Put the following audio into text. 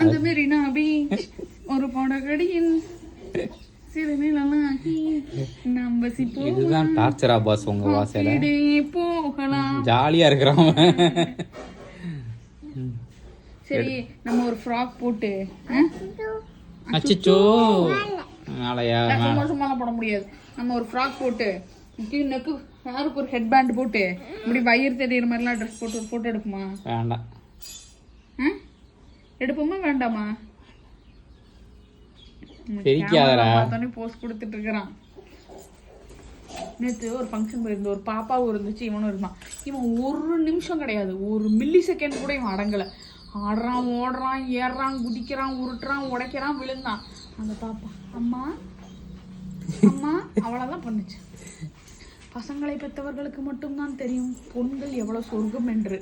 அந்த மெரினா பீச் ஒரு படகடியில் சிறுநிலாகி நாம் வசிப்போம். இதுதான் டார்ச்சரா பாஸ் உங்க இடையே போகலாம். ஜாலியா இருக்கிறான் சரி நம்ம ஒரு ஃப்ராக் போட்டு? அச்சோ நாளையா? சும்மா சும்மாலாம் போட முடியாது. நம்ம ஒரு ஃப்ராக் போட்டு நெக்கு யாருக்கு ஒரு ஹெட் பேண்ட் போட்டு இப்படி வயிறு தெரியுற மாதிரிலாம் ட்ரெஸ் போட்டு ஒரு ஃபோட்டோ எடுக்குமா? வேண்டாம். ஆ? எடுப்போமா வேண்டாமா? போஸ்ட் கொடுத்துட்டு இருக்கிறான். நேற்று ஒரு ஃபங்க்ஷன் போயிருந்தோம் ஒரு பாப்பாவும் இருந்துச்சு இவனும் இருந்தான். இவன் ஒரு நிமிஷம் கிடையாது. ஒரு மில்லி செகண்ட் கூட இவன் அடங்கலை. ஆடுறான் ஓடுறான் ஏறுறான் குதிக்கிறான் உருட்டுறான் உடைக்கிறான் விழுந்தான். அந்த பாப்பா அம்மா அம்மா அவ்வளோதான் பண்ணுச்சு. பசங்களை பெற்றவர்களுக்கு மட்டும்தான் தெரியும் பொண்கள் எவ்வளவு சொர்க்கம் என்று.